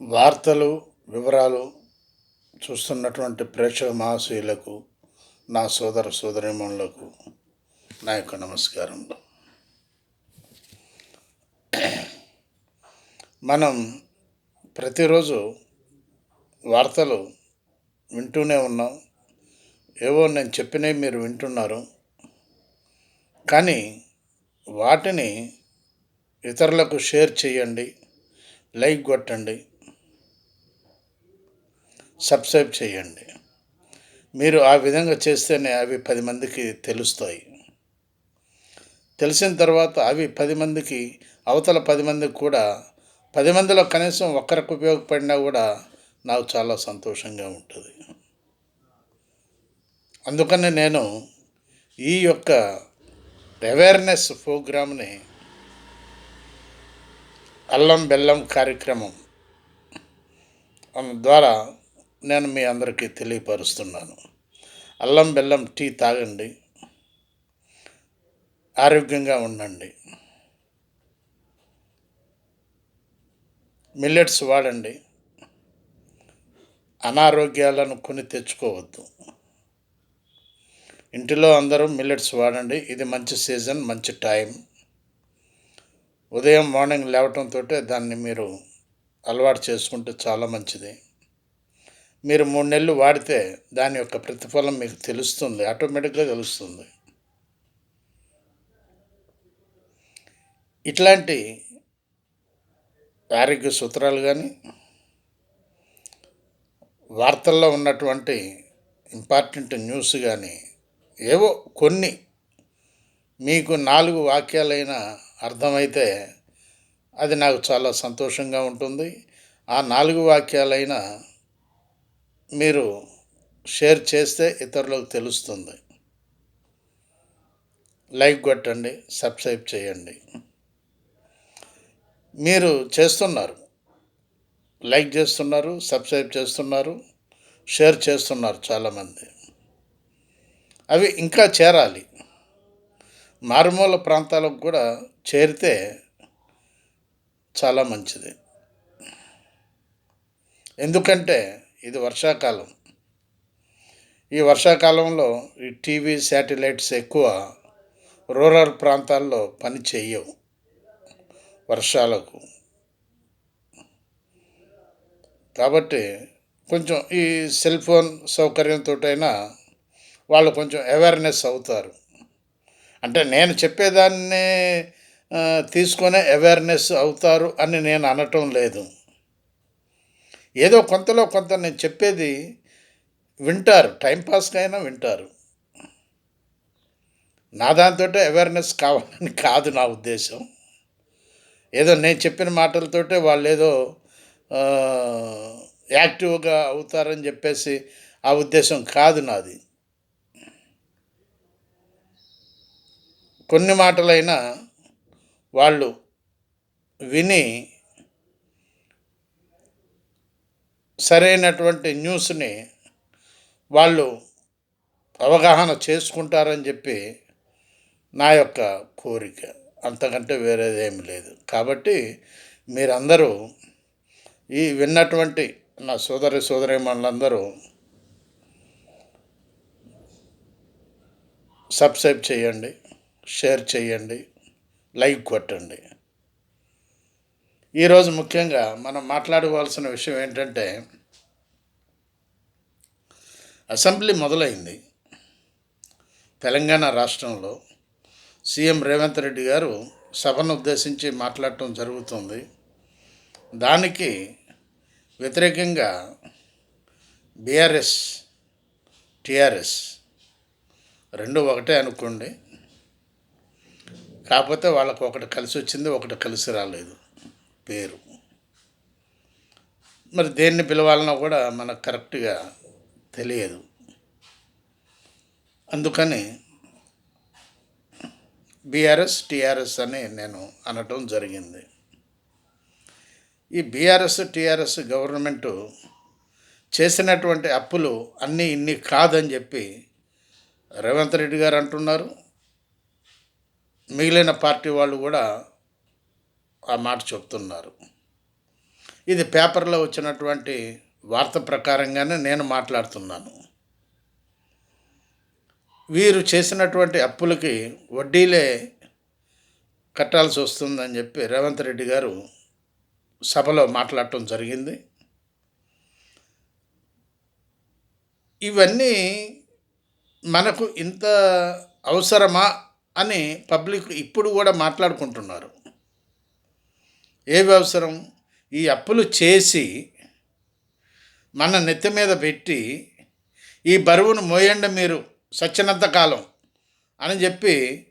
వార్తలు వివరాలు చూస్తున్నటువంటి ప్రేక్షక మహాశయులకు నా సోదర సోదరిమణులకు నా యొక్క నమస్కారం. మనం ప్రతిరోజు వార్తలు వింటూనే ఉన్నాం. ఏవో నేను చెప్పినవి మీరు వింటున్నారు. కానీ వాటిని ఇతరులకు షేర్ చేయండి లైక్ కొట్టండి. సబ్స్క్రైబ్ చేయండి. మీరు ఆ విధంగా చేస్తేనే అవి పది మందికి తెలుస్తాయి. తెలిసిన తర్వాత అవి పది మందికి అవతల పది మందికి కూడా పది మందిలో కనీసం ఒక్కరికి ఉపయోగపడినా కూడా నాకు చాలా సంతోషంగా ఉంటుంది. అందుకని నేను ఈ యొక్క అవేర్నెస్ ప్రోగ్రామ్ని అల్లం బెల్లం కార్యక్రమం ద్వారా నేను మీ అందరికీ తెలియపరుస్తున్నాను. అల్లం బెల్లం టీ తాగండి. ఆరోగ్యంగా ఉండండి. మిల్లెట్స్ వాడండి. అనారోగ్యాలను కొని తెచ్చుకోవద్దు. ఇంటిలో అందరూ మిల్లెట్స్ వాడండి. ఇది మంచి సీజన్ మంచి టైం. ఉదయం మార్నింగ్ లేవటంతో దాన్ని మీరు అలవాటు చేసుకుంటే చాలా మంచిది. మీరు మూడు నెలలు వాడితే దాని యొక్క ప్రతిఫలం మీకు తెలుస్తుంది ఆటోమేటిక్గా తెలుస్తుంది. ఇట్లాంటి ఆరోగ్య సూత్రాలు కానీ వార్తల్లో ఉన్నటువంటి ఇంపార్టెంట్ న్యూస్ కానీ ఏవో కొన్ని మీకు నాలుగు వాక్యాలైన అర్థమైతే అది నాకు చాలా సంతోషంగా ఉంటుంది. ఆ నాలుగు వాక్యాలైన మీరు షేర్ చేస్తే ఇతరులకు తెలుస్తుంది. లైక్ కొట్టండి సబ్స్క్రైబ్ చేయండి. మీరు చేస్తున్నారు. లైక్ చేస్తున్నారు సబ్స్క్రైబ్ చేస్తున్నారు షేర్ చేస్తున్నారు చాలామంది. అవి ఇంకా చేరాలి. మారుమూల ప్రాంతాలకు కూడా చేరితే చాలా మంచిది. ఎందుకంటే ఇది వర్షాకాలం. ఈ వర్షాకాలంలో ఈ టీవీ శాటిలైట్స్ ఎక్కువ రూరల్ ప్రాంతాల్లో పని చేయవు వర్షాలకు. కాబట్టి కొంచెం ఈ సెల్ ఫోన్ సౌకర్యంతో అయినా వాళ్ళు కొంచెం అవేర్నెస్ అవుతారు. అంటే నేను చెప్పేదాన్ని తీసుకునే అవేర్నెస్ అవుతారు అని నేను అనటం లేదు. ఏదో కొంతలో కొంత నేను చెప్పేది వింటారు. టైంపాస్కైనా వింటారు. నా దాంతో అవేర్నెస్ కావాలని కాదు నా ఉద్దేశం. ఏదో నేను చెప్పిన మాటలతోటే వాళ్ళు ఏదో యాక్టివ్గా అవుతారని చెప్పేసి ఆ ఉద్దేశం కాదు నాది. కొన్ని మాటలైనా వాళ్ళు విని సరైనటువంటి న్యూస్ని వాళ్ళు అవగాహన చేసుకుంటారని చెప్పి నా యొక్క కోరిక. అంతకంటే వేరేదేమి లేదు. కాబట్టి మీరందరూ ఈ విన్నటువంటి నా సోదరి సోదరిమణులందరూ సబ్స్క్రైబ్ చేయండి షేర్ చేయండి లైక్ కొట్టండి. ఈరోజు ముఖ్యంగా మనం మాట్లాడుకోవాల్సిన విషయం ఏంటంటే అసెంబ్లీ మొదలైంది. తెలంగాణ రాష్ట్రంలో సీఎం రేవంత్ రెడ్డి గారు సభను ఉద్దేశించి మాట్లాడటం జరుగుతుంది. దానికి వ్యతిరేకంగా బీఆర్ఎస్ టిఆర్ఎస్ రెండు ఒకటే అనుకోండి. కాకపోతే వాళ్ళకు ఒకటి కలిసి వచ్చింది ఒకటి కలిసి రాలేదు. పేరు. మరి దేన్ని పిలవాలన్నా కూడా మనకు కరెక్ట్గా తెలియదు. అందుకని బీఆర్ఎస్ టీఆర్ఎస్ అని నేను అనటం జరిగింది. ఈ బీఆర్ఎస్ టీఆర్ఎస్ గవర్నమెంటు చేసినటువంటి అప్పులు అన్నీ ఇన్ని కాదని చెప్పి రేవంత్ రెడ్డి గారు అంటున్నారు. మిగిలిన పార్టీ వాళ్ళు కూడా ఆ మాట చెప్తున్నారు. ఇది పేపర్లో వచ్చినటువంటి వార్త ప్రకారంగానే నేను మాట్లాడుతున్నాను. వీరు చేసినటువంటి అప్పులకి వడ్డీలే కట్టాల్సి వస్తుందని చెప్పి రేవంత్ రెడ్డి గారు సభలో మాట్లాడటం జరిగింది. ఇవన్నీ మనకు ఇంత అవసరమా అని పబ్లిక్ ఇప్పుడు కూడా మాట్లాడుకుంటున్నారు. ఏవి అవసరం? ఈ అప్పులు చేసి మన నెత్తి మీద పెట్టి ఈ బరువును మోయండి మీరు సచ్చినంత కాలం అని చెప్పి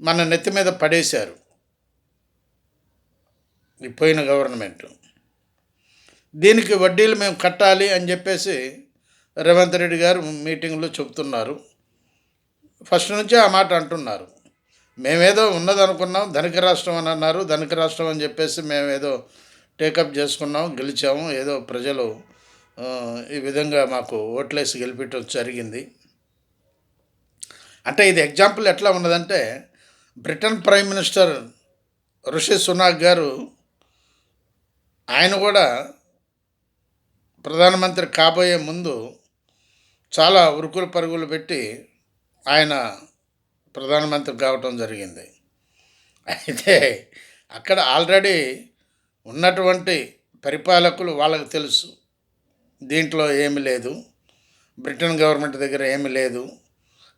మన నెత్తి మీద పడేశారు. ఈ పోయిన గవర్నమెంట్. దీనికి వడ్డీలు మేము కట్టాలి అని చెప్పేసి రేవంత్ రెడ్డి గారు మీటింగ్లో చెబుతున్నారు. ఫస్ట్ నుంచే ఆ మాట అంటున్నారు. మేమేదో ఉన్నదనుకున్నాం ధనిక రాష్ట్రం అని అన్నారు ధనిక రాష్ట్రం అని చెప్పేసి మేమేదో టేకప్ చేసుకున్నాం గెలిచాము. ఏదో ప్రజలు ఈ విధంగా మాకు ఓట్లేసి గెలిపించడం జరిగింది. అంటే ఇది ఎగ్జాంపుల్ ఎట్లా ఉన్నదంటే Britain prime minister Rishi Sunak garu ఆయన కూడా ప్రధానమంత్రి కాబోయే ముందు చాలా ఉరుకులు పరుగులు పెట్టి ఆయన ప్రధానమంత్రి కావటం జరిగింది. అయితే అక్కడ ఆల్రెడీ ఉన్నటువంటి పరిపాలకులు వాళ్ళకి తెలుసు. దీంట్లో ఏమి లేదు. బ్రిటన్ గవర్నమెంట్ దగ్గర ఏమి లేదు.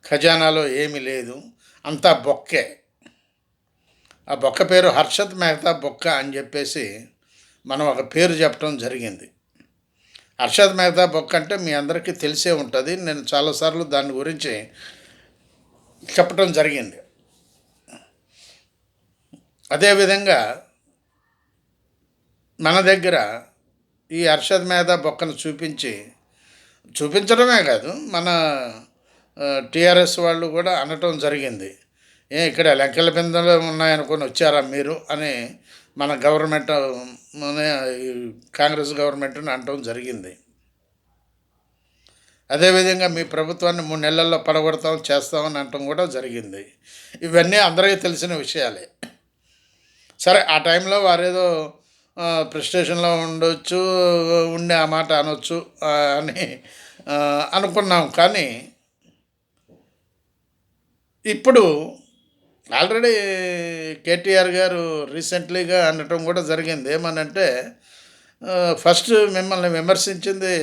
ఖజానాలో ఏమి లేదు. అంతా బొక్కే. ఆ బొక్క పేరు హర్షత్ మెహతా బొక్క అని చెప్పేసి మనం ఒక పేరు చెప్పడం జరిగింది. హర్షద్ మెహతా బొక్క అంటే మీ అందరికీ తెలిసే ఉంటుంది. నేను చాలాసార్లు దాని గురించి చెప్పడం జరిగింది. అదేవిధంగా మన దగ్గర ఈ హర్షద్ మీద బొక్కను చూపించి చూపించడమే కాదు మన టీఆర్ఎస్ వాళ్ళు కూడా అనటం జరిగింది. ఏ ఇక్కడ లెక్కల బిందెలు ఉన్నాయనుకొని వచ్చారా మీరు అని మన గవర్నమెంట్ కాంగ్రెస్ గవర్నమెంట్ని అనటం జరిగింది. అదేవిధంగా మీ ప్రభుత్వాన్ని మూడు నెలల్లో పడగొడతాం చేస్తామని అనటం కూడా జరిగింది. ఇవన్నీ అందరికీ తెలిసిన విషయాలే. సరే ఆ టైంలో వారేదో ప్రెస్టేషన్లో ఉండొచ్చు ఉండే ఆ మాట అనొచ్చు అని అనుకున్నాం. కానీ ఇప్పుడు ఆల్రెడీ కేటీఆర్ గారు రీసెంట్లీగా అనటం కూడా జరిగింది. ఏమనంటే ఫస్ట్ మిమ్మల్ని విమర్శించింది